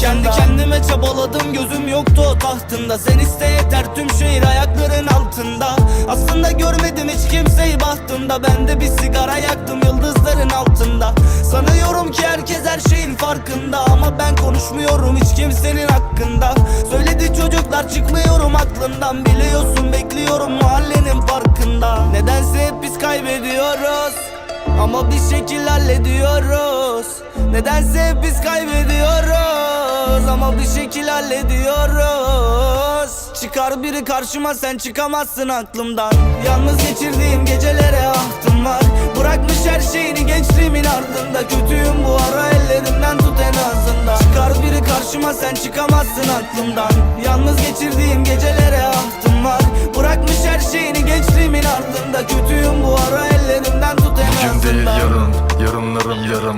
Kendi kendime çabaladım gözüm yoktu o tahtında. Sen iste yeter tüm şehir ayakların altında. Aslında görmedim hiç kimseyi bahtımda Ben de bir sigara yaktım yıldızların altında. Sanıyorum ki herkes her şeyin farkında. Ama ben konuşmuyorum hiç kimsenin hakkında. Söyledi çocuklar çıkmıyorum aklımdan. Biliyorsun bekliyorum mahallenin farkında. Nedense hep biz kaybediyoruz. Ama bir şekil hallediyoruz. Nedense hep biz kaybediyoruz Ama bir şekil hallediyoruz. Çıkar biri karşıma sen çıkamazsın aklımdan. Yalnız geçirdiğim gecelere ahtım var. Bırakmış her şeyini gençliğimin ardında. Kötüyüm bu ara ellerimden tut en azından. Çıkar biri karşıma sen çıkamazsın aklımdan. Yalnız geçirdiğim gecelere ahtım var. Bırakmış her şeyini gençliğimin ardında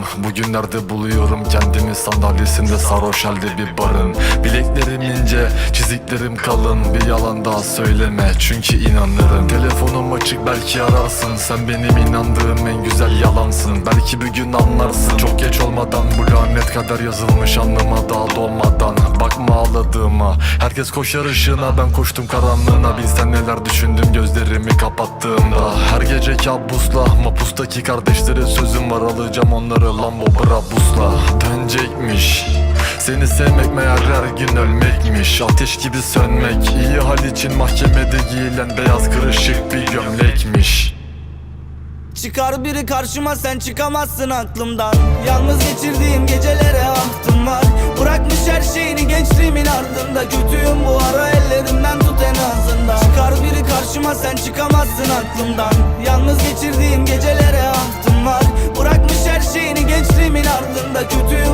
yarım Bugünlerde buluyorum kendimi sandalyesinde sarhoş halde bir barın. Bileklerim ince, çiziklerim kalın. Bir yalan daha söyleme çünkü inanırım. Telefonum açık belki ararsın. Sen benim inandığım en güzel yalansın. Belki bir gün anlarsın. Çok geç olmadan bu lanet kadar yazılmış anlama daha dolmadan. Bakma ağladığıma. Herkes koşar ışığına. Ben koştum karanlığına. Bilsen neler düşündüm gözlerimi kapattığımda. Her gece kabusla. Mapustaki kardeşlere sözüm var. Alacağım onları Lambo Brabus'la. Dönecekmiş seni sevmek meğer her gün ölmekmiş. Ateş gibi sönmek iyi hal için mahkemede giyilen beyaz kırışık bir gömlekmiş. Çıkar biri karşıma sen çıkamazsın aklımdan. Yalnız geçirdiğim gecelere ahtım var. Bırakmış her şeyini gençliğimin ardında. Kötüyüm bu ara ellerimden tut en azından. Çıkar biri karşıma sen çıkamazsın aklımdan. Yalnız geçirdiğim gecelere ahtım var. Bırakmış her şeyini gençliğimin ardında. Kötüyüm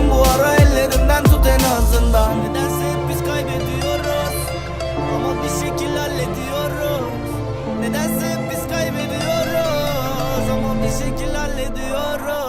Nedense biz kaybediyoruz. Ama bir şekil hallediyoruz.